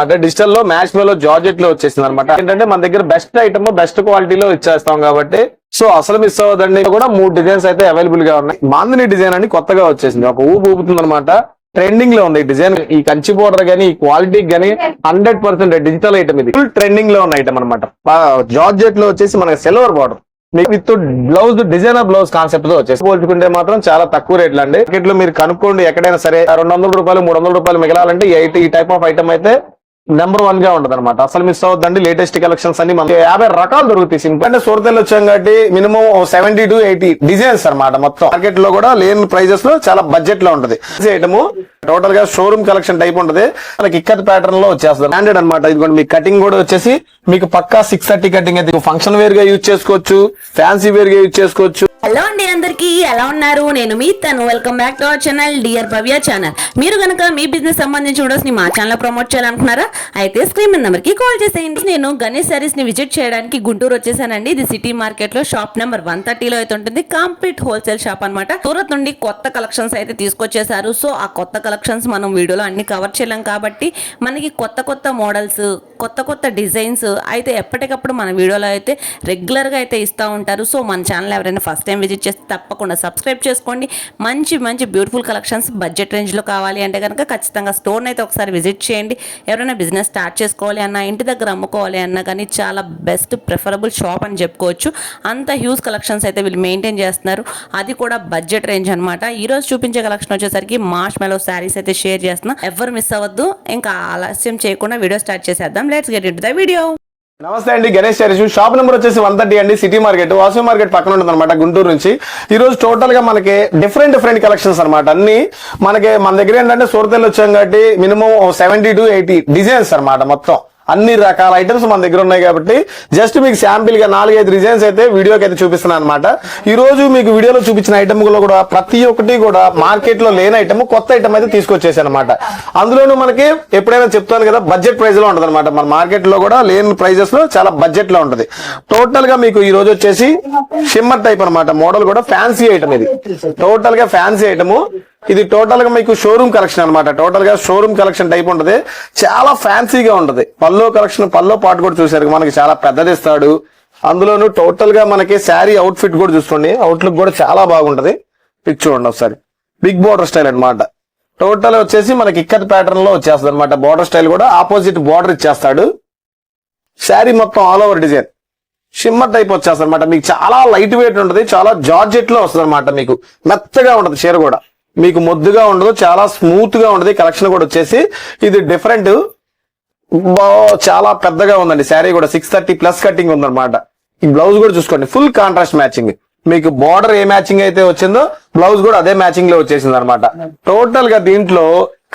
అంటే డిజిటల్లో మ్యాచ్లో జార్జెట్లో వచ్చేసింది అనమాట ఏంటంటే మన దగ్గర బెస్ట్ ఐటమ్ బెస్ట్ క్వాలిటీలో ఇచ్చేస్తాం కాబట్టి. సో అసలు మిస్ అవ్వదండి. కూడా మూడు డిజైన్స్ అయితే అవైలబుల్గా ఉన్నాయి. మాందిని డిజైన్ అని కొత్తగా వచ్చేసింది. ఒక ఊపు ఊపుతుంది అనమాట ట్రెండింగ్లో ఉంది ఈ డిజైన్ ఈ కంచి బోర్డర్ గానీ ఈ క్వాలిటీ గానీ హండ్రెడ్ పర్సెంట్ డిజిటల్ ఐటమ్ ఇది. ఫుల్ ట్రెండింగ్లో ఉన్న ఐటమ్ అనమాట జార్జెట్లో వచ్చేసి మనకి silver border with blouse designer blouse కాన్సెప్ట్తో వచ్చేసి పోల్చుకుంటే మాత్రం చాలా తక్కువ రేట్లు అండి. మార్కెట్లో మీరు కనుక్కోండి ఎక్కడైనా సరే. రెండు వందల రూపాయలు మూడు వందల రూపాయలు మిగలాలంటే ఈ ఈ టైప్ ఆఫ్ ఐటమ్ అయితే నెంబర్ వన్గా ఉంటది అనమాట అసలు మిస్ అవుతుందండి లేటెస్ట్ కలెక్షన్స్ అన్ని మనకి యాభై రకాలు దొరుకుతాయి సింపుల్ అంటే సూరతలు వచ్చాం కాబట్టి minimum seventy to eighty designs అన్నమాట మొత్తం. మార్కెట్లో కూడా లేని ప్రైజెస్లో చాలా బడ్జెట్లో ఉంటది. ఐటమ్ టోటల్గా షోరూమ్ కలెక్షన్ టైప్ ఉంటది. మనకి ఇక్కత్ ప్యాటర్న్లో వచ్చేస్తుంది. బ్రాండెడ్ అనమాట ఇదిగోండి మీ కటింగ్ కూడా వచ్చేసి మీకు పక్కా సిక్స్ థర్టీ కటింగ్ అయితే ఫంక్షన్ వేర్గా యూజ్ చేసుకోవచ్చు ఫ్యాన్సీ వేర్గా యూజ్ చేసుకోవచ్చు. హలో అండి అందరికీ ఎలా ఉన్నారు? నేను మీ తను. Welcome back to our channel dear Bhavya channel మీరు కనుక మీ బిజినెస్ సంబంధించి వీడియోస్ని మా ఛానల్ ప్రమోట్ చేయాలనుకున్నారా? అయితే స్క్రీన్ నెంబర్కి కాల్ చేసేయండి. నేను గణేష్ శారీస్ని విజిట్ చేయడానికి గుంటూరు వచ్చేసానండి. ఇది సిటీ మార్కెట్లో షాప్ నెంబర్ వన్ థర్టీలో అయితే ఉంటుంది. కంప్లీట్ హోల్సేల్ షాప్ అన్నమాట. సూరత్ నుండి కొత్త కలెక్షన్స్ అయితే తీసుకొచ్చేసారు. సో ఆ కొత్త కలెక్షన్స్ మనం వీడియోలో అన్ని కవర్ చేయలేం కాబట్టి మనకి కొత్త కొత్త మోడల్స్ కొత్త కొత్త డిజైన్స్ అయితే ఎప్పటికప్పుడు మన వీడియోలో అయితే రెగ్యులర్గా అయితే ఇస్తూ ఉంటారు. సో మన ఛానల్ ఎవరైనా ఫస్ట్ టైం విజిట్ చేస్తే తప్పకుండా సబ్స్క్రైబ్ చేసుకోండి. మంచి మంచి బ్యూటిఫుల్ కలెక్షన్స్ బడ్జెట్ రేంజ్లో కావాలి అంటే కనుక ఖచ్చితంగా స్టోర్ని అయితే ఒకసారి విజిట్ చేయండి. ఎవరైనా బిజినెస్ స్టార్ట్ చేసుకోవాలి అన్నా ఇంటి దగ్గర అమ్ముకోవాలి అన్నా కానీ చాలా బెస్ట్ ప్రిఫరబుల్ షాప్ అని చెప్పుకోవచ్చు. అంత హ్యూజ్ కలెక్షన్స్ అయితే వీళ్ళు మెయింటైన్ చేస్తున్నారు. అది కూడా బడ్జెట్ రేంజ్ అనమాట ఈరోజు చూపించే కలెక్షన్ వచ్చేసరికి మార్చ్ మెలో శారీస్ అయితే షేర్ చేస్తున్నా. ఎవరు మిస్ అవ్వద్దు. ఇంకా ఆలస్యం చేయకుండా వీడియో స్టార్ట్ చేసేద్దాం. Let's get it the video నమస్తే అండి గణేష్ చారీస్ షాప్ నెంబర్ వచ్చేసి వన్ థర్టీ అండి. సిటీ మార్కెట్ వాసు మార్కెట్ పక్కన ఉంటుంది అనమాట గుంటూరు నుంచి. ఈ రోజు టోటల్గా మనకి డిఫరెంట్ డిఫరెంట్ కలెక్షన్స్ అనమాట అన్ని మనకి మన దగ్గర ఏంటంటే సూరతలు వచ్చాం కాబట్టి minimum seventy to eighty designs అన్నమాట మొత్తం. అన్ని రకాల ఐటమ్స్ మన దగ్గర ఉన్నాయి కాబట్టి జస్ట్ మీకు శాంపిల్గా నాలుగైదు డిజైన్స్ అయితే వీడియోకి అయితే చూపిస్తున్నాను అనమాట ఈ రోజు మీకు వీడియోలో చూపించిన ఐటమ్లో కూడా ప్రతి ఒక్కటి కూడా మార్కెట్లో లేని ఐటమ్ కొత్త ఐటమ్ అయితే తీసుకొచ్చేసాను అనమాట అందులోనూ మనకి ఎప్పుడైనా చెప్తాను కదా బడ్జెట్ ప్రైస్లో ఉంటుంది అనమాట మన మార్కెట్లో కూడా లేని ప్రైజెస్లో చాలా బడ్జెట్లో ఉంటుంది. టోటల్గా మీకు ఈ రోజు వచ్చేసి షిమ్మర్ టైప్ అన్నమాట. మోడల్ కూడా ఫ్యాన్సీ ఐటమ్ ఇది. టోటల్గా ఫ్యాన్సీ ఐటమ్ ఇది టోటల్గా మీకు షోరూమ్ కలెక్షన్ అనమాట టోటల్గా షోరూమ్ కలెక్షన్ టైప్ ఉంటది. చాలా ఫ్యాన్సీగా ఉంటది. పల్లో కలెక్షన్ పల్లో పాటు కూడా చూసారు మనకి చాలా పెద్దది ఇస్తాడు. అందులోను టోటల్గా మనకి శారీ అవుట్ ఫిట్ కూడా చూసుకోండి. అవుట్లుక్ కూడా చాలా బాగుంటది. పిక్ చూడండి ఒకసారి. బిగ్ బోర్డర్ స్టైల్ అనమాట టోటల్ వచ్చేసి మనకి ఇక్కత్ ప్యాటర్న్లో వచ్చేస్తుంది అనమాట బోర్డర్ స్టైల్ కూడా ఆపోజిట్ బోర్డర్ ఇచ్చేస్తాడు. శారీ మొత్తం all over design shimmer type వచ్చేస్తుంది అనమాట మీకు చాలా లైట్ వెయిట్ ఉంటుంది. చాలా జార్జెట్లో వస్తుంది అనమాట మీకు మెత్తగా ఉంటది చీర కూడా. మీకు ముద్దుగా ఉండదు చాలా స్మూత్గా ఉండదు కలెక్షన్ కూడా వచ్చేసి ఇది డిఫరెంట్. చాలా పెద్దగా ఉందండి. శారీ కూడా సిక్స్ థర్టీ ప్లస్ కటింగ్ ఉందన్నమాట. ఈ బ్లౌజ్ కూడా చూసుకోండి. ఫుల్ కాంట్రాస్ట్ మ్యాచింగ్ మీకు బార్డర్ ఏ మ్యాచింగ్ అయితే వచ్చిందో బ్లౌజ్ కూడా అదే మ్యాచింగ్లో వచ్చేసింది అనమాట టోటల్గా దీంట్లో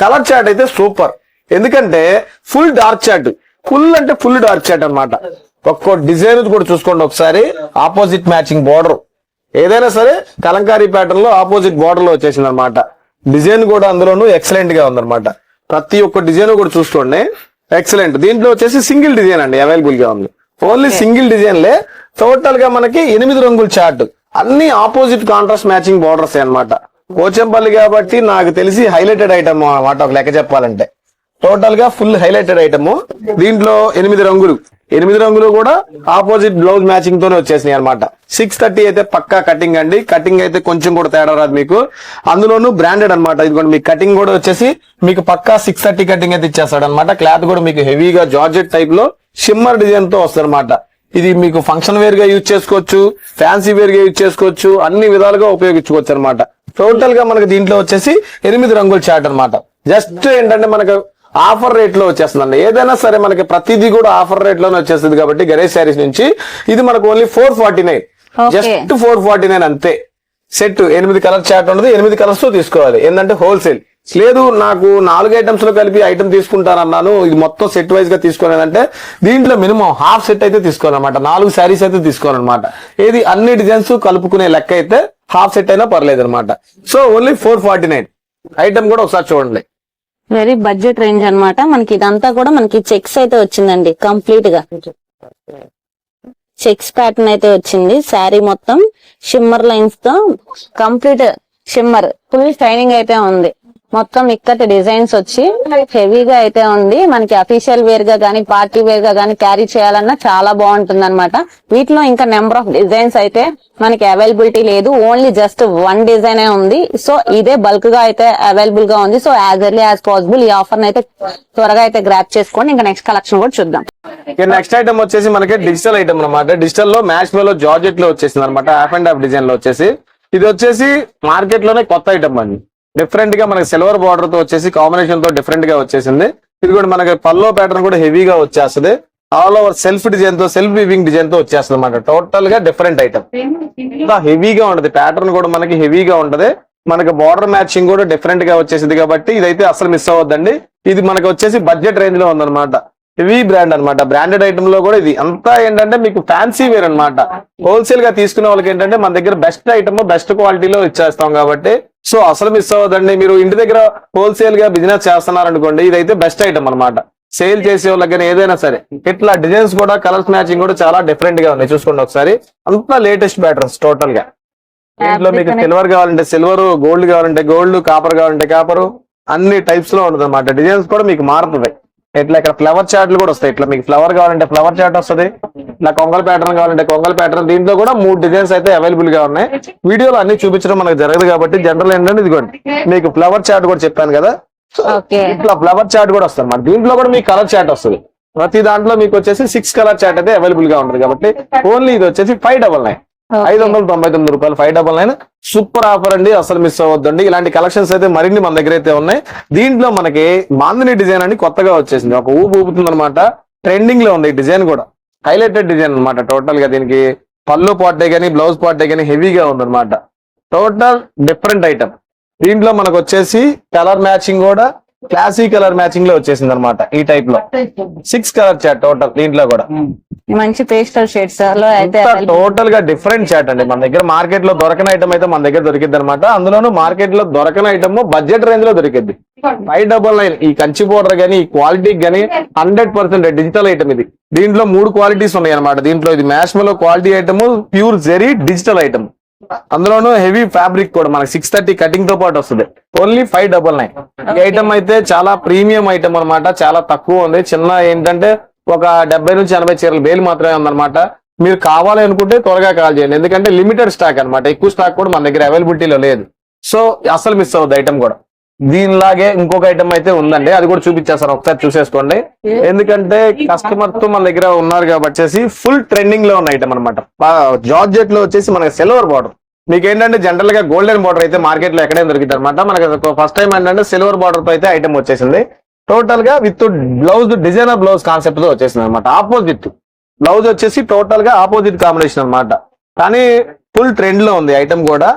కలర్ చార్ట్ అయితే సూపర్ ఎందుకంటే ఫుల్ డార్క్ చార్ట్ ఫుల్ అంటే ఫుల్ డార్క్ చార్ట్ అనమాట ఒక్కో డిజైన్ కూడా చూసుకోండి ఒకసారి. ఆపోజిట్ మ్యాచింగ్ బార్డర్ ఏదైనా సరే కలంకారీ ప్యాటర్న్లో ఆపోజిట్ బార్డర్లో వచ్చేసింది అనమాట డిజైన్ కూడా అందులోనూ ఎక్సలెంట్గా ఉందన్నమాట. ప్రతి ఒక్క డిజైన్ కూడా చూసుకోండి. ఎక్సలెంట్ దీంట్లో వచ్చేసి సింగిల్ డిజైన్ అండి అవైలబుల్గా ఉంది. ఓన్లీ సింగిల్ డిజైన్ లే టోటల్గా మనకి ఎనిమిది రంగుల చార్ట్ అన్ని ఆపోజిట్ కాంట్రాస్ట్ మ్యాచింగ్ బార్డర్స్ అన్నమాట. పోచంపల్లి కాబట్టి నాకు తెలిసి హైలైటెడ్ ఐటమ్ అన్నమాట ఒక లెక్క చెప్పాలంటే. టోటల్గా ఫుల్ హైలైటెడ్ ఐటమ్ దీంట్లో ఎనిమిది రంగులు. ఎనిమిది రంగులు కూడా ఆపోజిట్ బ్లౌజ్ మ్యాచింగ్ తోనే వచ్చేసినాయి అనమాట సిక్స్ థర్టీ అయితే పక్కా కటింగ్ అండి. కటింగ్ అయితే కొంచెం కూడా తేడా రాదు మీకు. అందులోనూ బ్రాండెడ్ అనమాట ఇదిగోండి మీకు కటింగ్ కూడా వచ్చేసి మీకు పక్కా సిక్స్ థర్టీ కటింగ్ అయితే ఇచ్చేస్తాడు అనమాట క్లాత్ కూడా మీకు హెవీగా జార్జెట్ టైప్లో షిమ్మర్ డిజైన్తో వస్తుంది అనమాట ఇది మీకు ఫంక్షన్ వేర్గా యూజ్ చేసుకోవచ్చు ఫ్యాన్సీ వేర్గా యూజ్ చేసుకోవచ్చు అన్ని విధాలుగా ఉపయోగించుకోవచ్చు అనమాట టోటల్గా మనకి దీంట్లో వచ్చేసి ఎనిమిది రంగుల చార్ట్ అన్నమాట. జస్ట్ ఏంటంటే మనకు ఆఫర్ రేట్లో వచ్చేస్తుందండి. ఏదైనా సరే మనకి ప్రతిదీ కూడా ఆఫర్ రేట్లోనే వచ్చేస్తుంది కాబట్టి గణేష్ శారీస్ నుంచి ఇది మనకు only four forty nine. Just four forty nine అంతే. సెట్ ఎనిమిది కలర్ చార్ట్ ఉండదు ఎనిమిది కలర్స్తో తీసుకోవాలి. ఏంటంటే హోల్సేల్ లేదు నాకు నాలుగు ఐటమ్స్లో కలిపి ఐటమ్ తీసుకుంటానన్నాను. ఇది మొత్తం సెట్ వైజ్గా తీసుకోలేదంటే దీంట్లో మినిమం హాఫ్ సెట్ అయితే తీసుకోవాలన్నమాట. నాలుగు శారీస్ అయితే తీసుకోవాలన్నమాట. ఏది అన్ని డిజైన్స్ కలుపుకునే లెక్క అయితే హాఫ్ సెట్ అయినా పర్లేదు అనమాట so only four forty nine item కూడా ఒకసారి చూడండి. వెరీ బడ్జెట్ రేంజ్ అన్నమాట. మనకి ఇదంతా కూడా మనకి చెక్స్ అయితే వచ్చిందండి కంప్లీట్గా. చెక్స్ ప్యాటర్న్ అయితే వచ్చింది శారీ మొత్తం షిమ్మర్ లైన్స్తో కంప్లీట్ షిమ్మర్ ఫుల్ షైనింగ్ అయితే ఉంది. మొత్తం ఇక్కటి డిజైన్స్ వచ్చి హెవీగా అయితే ఉంది. మనకి అఫీషియల్ వేర్గా గానీ పార్టీ వేర్గా గానీ క్యారీ చేయాలన్నా చాలా బాగుంటుంది అనమాట వీటిలో ఇంకా నెంబర్ ఆఫ్ డిజైన్స్ అయితే మనకి అవైలబిలిటీ లేదు. ఓన్లీ జస్ట్ వన్ డిజైన్ ఉంది. సో ఇదే బల్క్గా అయితే అవైలబుల్గా ఉంది. So as early as possible ఈ ఆఫర్ అయితే త్వరగా అయితే గ్రాప్ చేసుకోండి. ఇంకా నెక్స్ట్ కలెక్షన్ కూడా చూద్దాం. నెక్స్ట్ ఐటమ్ వచ్చేసి మనకి డిజిటల్ ఐటమ్ అనమాట డిజిటల్లో మ్యాచ్లో జార్జెట్లో వచ్చేసింది అనమాట హాఫ్ అండ్ హాఫ్ డిజైన్లో వచ్చేసి. ఇది వచ్చేసి మార్కెట్లోనే కొత్త ఐటమ్ అండి. డిఫరెంట్గా మనకి సిల్వర్ బార్డర్తో వచ్చేసి కాంబినేషన్తో డిఫరెంట్గా వచ్చేసింది. ఇది కూడా మనకి పల్లో ప్యాటర్న్ కూడా హెవీగా వచ్చేస్తుంది. ఆల్ ఓవర్ సెల్ఫ్ డిజైన్తో సెల్ఫ్ వీవింగ్ డిజైన్తో వచ్చేస్తుంది అనమాట టోటల్గా డిఫరెంట్ ఐటమ్ హెవీగా ఉంటది. ప్యాటర్న్ కూడా మనకి హెవీగా ఉంటది. మనకి బార్డర్ మ్యాచింగ్ కూడా డిఫరెంట్గా వచ్చేసింది కాబట్టి ఇదైతే అసలు మిస్ అవ్వద్దండి. ఇది మనకి వచ్చేసి బడ్జెట్ రేంజ్లో ఉందన్నమాట. హెవీ బ్రాండ్ అన్నమాట. బ్రాండెడ్ ఐటమ్లో కూడా ఇది. అంతా ఏంటంటే మీకు ఫ్యాన్సీ వేర్ అన్నమాట. హోల్సేల్గా తీసుకునే వాళ్ళకి ఏంటంటే మన దగ్గర బెస్ట్ ఐటమ్ బెస్ట్ క్వాలిటీలో ఇచ్చేస్తాం కాబట్టి. సో అసలు మిస్ అవ్వదండి. మీరు ఇంటి దగ్గర హోల్సేల్గా బిజినెస్ చేస్తున్నారు అనుకోండి ఇదైతే బెస్ట్ ఐటమ్ అన్నమాట. సేల్ చేసే వాళ్ళకి కానీ ఏదైనా సరే. ఇట్లా డిజైన్స్ కూడా కలర్స్ మ్యాచింగ్ కూడా చాలా డిఫరెంట్గా ఉన్నాయి. చూసుకోండి ఒకసారి. అంతా లేటెస్ట్ ప్యాటర్న్స్ టోటల్గా. దీంట్లో మీకు సిల్వర్ కావాలంటే సిల్వర్ గోల్డ్ కావాలంటే గోల్డ్ కాపర్ కావాలంటే కాపర్ అన్ని టైప్స్లో ఉంటుంది అనమాట డిజైన్స్ కూడా మీకు మారుతుంది ఇట్లా ఇక్కడ ఫ్లవర్ చార్ట్లు కూడా వస్తాయి. ఇట్లా మీకు ఫ్లవర్ కావాలంటే ఫ్లవర్ చార్ట్ వస్తుంది. ఇట్లా కొంగల్ ప్యాటర్న్ కావాలంటే కొంగల్ ప్యాటర్న్ దీంట్లో కూడా మూడు డిజైన్స్ అయితే అవైలబుల్గా ఉన్నాయి. వీడియోలో అన్ని చూపించడం మనకు జరగదు కాబట్టి జనరల్ ఏంటంటే ఇదిగోండి మీకు ఫ్లవర్ చార్ట్ కూడా చెప్పాను కదా. ఇట్లా ఫ్లవర్ చార్ట్ కూడా వస్తుంది అన్నమాట. దీంట్లో కూడా మీకు కలర్ చార్ట్ వస్తుంది. ప్రతి దాంట్లో మీకు వచ్చేసి సిక్స్ కలర్ చార్ట్ అయితే అవైలబుల్గా ఉంటుంది కాబట్టి ఓన్లీ ఇది వచ్చేసి ఫైవ్ డబల్ నైన్ ఐదు వందల తొంభై తొమ్మిది రూపాయలు five double nine super offer అండి అసలు మిస్ అవ్వద్దండి. ఇలాంటి కలెక్షన్స్ అయితే మరిన్ని మన దగ్గర అయితే ఉన్నాయి. దీంట్లో మనకి మాందిని డిజైన్ అని కొత్తగా వచ్చేసింది. ఒక ఊపు ఊపుతుంది అనమాట ట్రెండింగ్లో ఉంది ఈ డిజైన్ కూడా. హైలైటెడ్ డిజైన్ అనమాట టోటల్గా దీనికి పళ్ళు పాటే గానీ బ్లౌజ్ పాటే గానీ హెవీగా ఉంది అనమాట టోటల్ డిఫరెంట్ ఐటమ్ దీంట్లో మనకు వచ్చేసి కలర్ మ్యాచింగ్ కూడా క్లాసీ కలర్ మ్యాచింగ్లో వచ్చేసింది అనమాట ఈ టైప్లో. సిక్స్ కలర్ చాట్ టోటల్ దీంట్లో కూడా. మంచి పేస్టల్ షేడ్స్ టోటల్గా డిఫరెంట్ చాట్ అండి. మన దగ్గర మార్కెట్లో దొరకని ఐటమ్ అయితే మన దగ్గర దొరికింది అనమాట అందులోనూ మార్కెట్లో దొరకని ఐటమ్ బడ్జెట్ రేంజ్లో దొరికింది ఫైవ్ డబల్ నైన్ ఈ కంచి బోర్డర్ గానీ ఈ క్వాలిటీ గానీ హండ్రెడ్ పర్సెంట్ డిజిటల్ ఐటమ్ ఇది. దీంట్లో మూడు క్వాలిటీస్ ఉన్నాయి అనమాట దీంట్లో ఇది మ్యాష్మలో quality item pure zari digital item అందులోనూ హెవీ ఫ్యాబ్రిక్ కూడా మనకి సిక్స్ థర్టీ కటింగ్తో పాటు వస్తుంది. ఓన్లీ ఫైవ్ డబల్ నైన్ ఈ ఐటమ్ అయితే చాలా ప్రీమియం ఐటమ్ అన్నమాట చాలా తక్కువ ఉంది. చిన్న ఏంటంటే ఒక డెబ్బై నుంచి ఎనభై చీరలు బేలు మాత్రమే ఉందన్నమాట. మీరు కావాలి అనుకుంటే త్వరగా కాల్ చేయండి. ఎందుకంటే లిమిటెడ్ స్టాక్ అన్నమాట. ఎక్కువ స్టాక్ కూడా మన దగ్గర అవైలబిలిటీలో లేదు. సో అసలు మిస్ అవ్వద్దు ఐటమ్ కూడా. దీనిలాగే ఇంకొక ఐటమ్ అయితే ఉందండి. అది కూడా చూపించేస్తాను. ఒకసారి చూసేసుకోండి. ఎందుకంటే కస్టమర్తో మన దగ్గర ఉన్నారు కాబట్టి ఫుల్ ట్రెండింగ్లో ఉన్న ఐటమ్ అనమాట జార్జెట్లో వచ్చేసి మనకి సిల్వర్ బార్డర్ మీకు ఏంటంటే జనరల్గా గోల్డెన్ బార్డర్ అయితే మార్కెట్లో ఎక్కడైనా దొరికింది అనమాట మనకి ఫస్ట్ టైం ఏంటంటే సిల్వర్ బార్డర్తో అయితే ఐటమ్ వచ్చేసింది. టోటల్గా విత్ బ్లౌజ్ డిజైనర్ బ్లౌజ్ కాన్సెప్ట్తో వచ్చేసింది అనమాట ఆపోజిట్ బ్లౌజ్ వచ్చేసి టోటల్గా ఆపోజిట్ కాంబినేషన్ అన్నమాట. కానీ ఫుల్ ట్రెండ్లో ఉంది ఐటమ్ కూడా.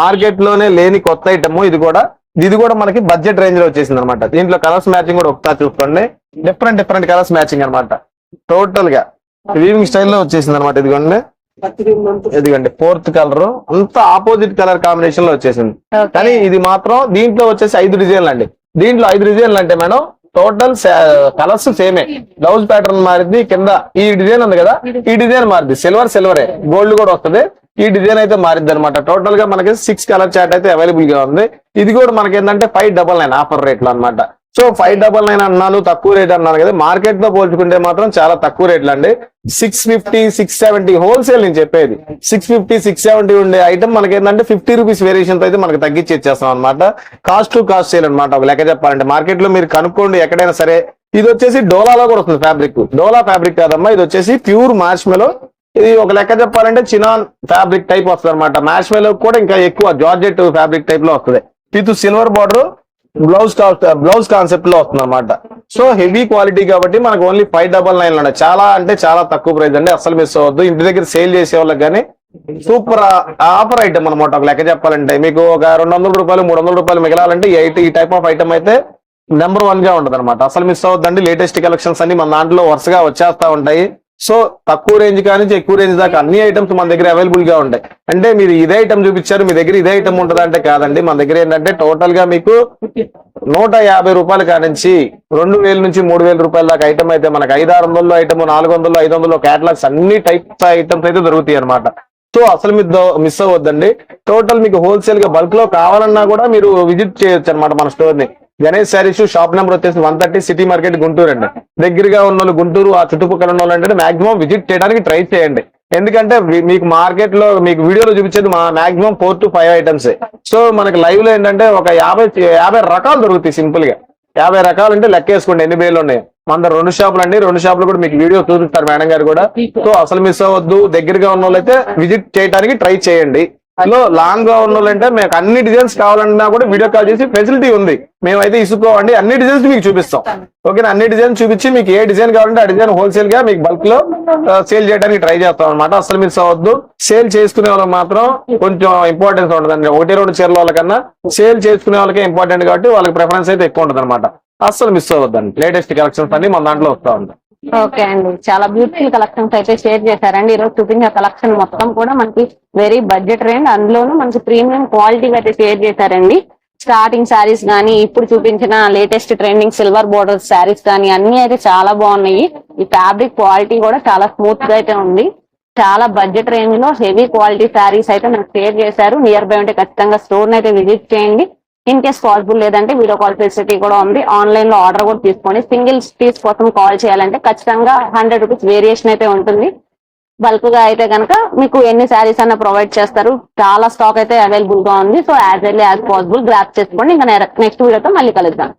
మార్కెట్లోనే లేని కొత్త ఐటమ్ ఇది కూడా. ఇది కూడా మనకి బడ్జెట్ రేంజ్లో వచ్చేసింది అనమాట దీంట్లో కలర్స్ మ్యాచింగ్ కూడా ఒకసారి చూసుకోండి. డిఫరెంట్ డిఫరెంట్ కలర్స్ మ్యాచింగ్ అన్నమాట. టోటల్గా. వీవింగ్ స్టైల్లో వచ్చేసింది అనమాట ఇదిగోండి. ఇదిగోండి ఫోర్త్ కలర్ అంతా ఆపోజిట్ కలర్ కాంబినేషన్లో వచ్చేసింది. కానీ ఇది మాత్రం దీంట్లో వచ్చేసి ఐదు డిజైన్లు అండి. దీంట్లో ఐదు డిజైన్లు అంటే మేడం టోటల్ కలర్స్ సేమే. బ్లౌజ్ ప్యాటర్న్ మారింది కింద ఈ డిజైన్ ఉంది కదా ఈ డిజైన్ మారింది. సిల్వర్ సిల్వరే. గోల్డ్ కూడా వస్తుంది. ఈ డిజైన్ అయితే మారింది అనమాట టోటల్గా మనకి సిక్స్ కలర్ చాట్ అయితే అవైలబుల్గా ఉంది. ఇది కూడా మనకి ఏంటంటే ఫైవ్ డబల్ నైన్ ఆఫర్ రేట్లు అన్నమాట. సో ఫైవ్ డబల్ నైన్ అన్నాను తక్కువ రేట్ అన్నాను కదా మార్కెట్లో పోల్చుకుంటే మాత్రం చాలా తక్కువ రేట్లు అండి. Six fifty six seventy wholesale నేను చెప్పేది. సిక్స్ ఫిఫ్టీ సిక్స్ సెవెంటీ ఉండే ఐటమ్ మనకి ఏంటంటే ఫిఫ్టీ రూపీస్ వేరియేషన్తో అయితే మనకి తగ్గించి ఇచ్చేస్తాం అనమాట కాస్ట్ టు కాస్ట్ సేల్ అనమాట ఒక లెక్క చెప్పాలంటే. మార్కెట్లో మీరు కనుక్కోండి ఎక్కడైనా సరే. ఇది వచ్చేసి డోలాలో కూడా వస్తుంది ఫ్యాబ్రిక్. డోలా ఫ్యాబ్రిక్ కాదమ్మా ఇది వచ్చేసి ప్యూర్ మార్ష్మెలో. ఇది ఒక లెక్క చెప్పాలంటే చినాన్ ఫ్యాబ్రిక్ టైప్ వస్తుంది అనమాట మ్యాష్మెలో కూడా ఇంకా ఎక్కువ జార్జెట్ ఫ్యాబ్రిక్ టైప్లో వస్తుంది. With silver border blouse blouse కాన్సెప్ట్లో వస్తుంది అనమాట సో హెవీ క్వాలిటీ కాబట్టి మనకు ఓన్లీ ఫైవ్ డబల్ నైన్లో చాలా అంటే చాలా తక్కువ ప్రైస్ అండి. అసలు మిస్ అవ్వద్దు. ఇంటి దగ్గర సేల్ చేసే వాళ్ళకి కానీ సూపర్ ఆఫర్ ఐటమ్ అనమాట ఒక లెక్క చెప్పాలంటే మీకు ఒక రెండు వందల రూపాయలు మూడు వందల రూపాయలు మిగలాలంటే ఎయిట్ ఈ టైప్ ఆఫ్ ఐటమ్ అయితే నెంబర్ వన్గా ఉంటుంది అనమాట అసలు మిస్ అవద్దండి లేటెస్ట్ కలెక్షన్స్ అన్ని మన దాంట్లో వరుసగా వచ్చేస్తా ఉంటాయి. సో తక్కువ రేంజ్ కానీ ఎక్కువ రేంజ్ దాకా అన్ని ఐటమ్స్ మన దగ్గర అవైలబుల్గా ఉంటాయి. అంటే మీరు ఇదే ఐటమ్ చూపించారు మీ దగ్గర ఇదే ఐటమ్ ఉంటుంది అంటే కాదండి. మన దగ్గర ఏంటంటే టోటల్గా మీకు నూట యాభై రూపాయల కానించి రెండు వేల నుంచి మూడు వేల రూపాయల దాకా ఐటమ్ అయితే మనకి ఐదు ఆరు వందల్లో ఐటమ్ నాలుగు వందలు ఐదు వందలు క్యాటలాగ్స్ అన్ని టైప్స్ ఐటమ్స్ అయితే దొరుకుతాయి అనమాట సో అసలు మీరు మిస్ అవ్వద్దండి. టోటల్ మీకు హోల్సేల్గా బల్క్లో కావాలన్నా కూడా మీరు విజిట్ చేయొచ్చు అనమాట మన స్టోర్ని. గణేష్ శారీస్ షాప్ నెంబర్ వచ్చేసి one thirty city market Guntur అండి. దగ్గరగా ఉన్న వాళ్ళు గుంటూరు ఆ చుట్టుపక్కల ఉన్న వాళ్ళు మాక్సిమం విజిట్ చేయడానికి ట్రై చేయండి. ఎందుకంటే మీకు మార్కెట్లో మీకు వీడియోలో చూపించేది మా maximum four to five items so మనకి లైవ్లో ఏంటంటే ఒక యాభై యాభై రకాలు దొరుకుతాయి సింపుల్గా యాభై రకాలు అంటే లెక్క వేసుకోండి ఎన్ని వేలు ఉన్నాయి? మన రెండు షాపులు అండి రెండు షాపులు కూడా మీకు వీడియో చూపిస్తారు మేడం గారు కూడా. సో అసలు మిస్ అవ్వద్దు దగ్గరగా ఉన్న వాళ్ళైతే విజిట్ చేయడానికి ట్రై చేయండి. లో లాంగ్గా ఉన్న వాళ్ళంటే మీకు అన్ని డిజైన్స్ కావాలన్నా కూడా వీడియో కాల్ చేసి ఫెసిలిటీ ఉంది. మేమైతే ఇసుకోవండి అన్ని డిజైన్స్ మీకు చూపిస్తాం. ఓకేనా అన్ని డిజైన్స్ చూపించి మీకు ఏ డిజైన్ కావాలంటే ఆ డిజైన్ హోల్సేల్గా మీకు బల్క్లో సేల్ చేయడానికి ట్రై చేస్తాం అనమాట అసలు మిస్ అవ్వద్దు సేల్ చేసుకునే వాళ్ళకి మాత్రం కొంచెం ఇంపార్టెన్స్ ఉంటుంది ఒకటి రెండు చీరల వాళ్ళకన్నా సేల్ చేసుకునే వాళ్ళకే ఇంపార్టెంట్ కాబట్టి వాళ్ళకి ప్రిఫరెన్స్ అయితే ఎక్కువ ఉంటుంది అనమాట అస్సలు మిస్ అవ్వద్దండి. లేటెస్ట్ కలెక్షన్స్ అన్ని మన దాంట్లో వస్తా ఉంటాయి. ఓకే అండి. చాలా బ్యూటిఫుల్ కలెక్షన్స్ అయితే షేర్ చేశారండి. ఈ రోజు చూపించిన కలెక్షన్ మొత్తం కూడా మనకి వెరీ బడ్జెట్ రేంజ్ అందులోనూ మనకి ప్రీమియం క్వాలిటీ అయితే షేర్ చేశారండి. స్టార్టింగ్ శారీస్ కానీ ఇప్పుడు చూపించిన latest trending silver border sarees కానీ అన్ని అయితే చాలా బాగున్నాయి. ఈ ఫ్యాబ్రిక్ క్వాలిటీ కూడా చాలా స్మూత్గా అయితే ఉంది. చాలా బడ్జెట్ రేంజ్లో హెవీ క్వాలిటీ శారీస్ అయితే మనకు షేర్ చేశారు. నియర్ బై ఉంటే ఖచ్చితంగా స్టోర్ అయితే విజిట్ చేయండి. ఇన్ కేస్ పాసిబుల్ లేదంటే వీడియో కాల్ ఫెసిలిటీ కూడా ఉంది. ఆన్లైన్లో ఆర్డర్ కూడా తీసుకోండి. సింగిల్ పీస్ కోసం కాల్ చేయాలంటే ఖచ్చితంగా హండ్రెడ్ రూపీస్ వేరియేషన్ అయితే ఉంటుంది. బల్క్గా అయితే కనుక మీకు ఎన్ని శారీస్ అన్న ప్రొవైడ్ చేస్తారు. చాలా స్టాక్ అయితే అవైలబుల్గా ఉంది. So as early as possible grab చేసుకోండి. ఇంకా నెక్స్ట్ వీడియోతో మళ్ళీ కలుద్దాం.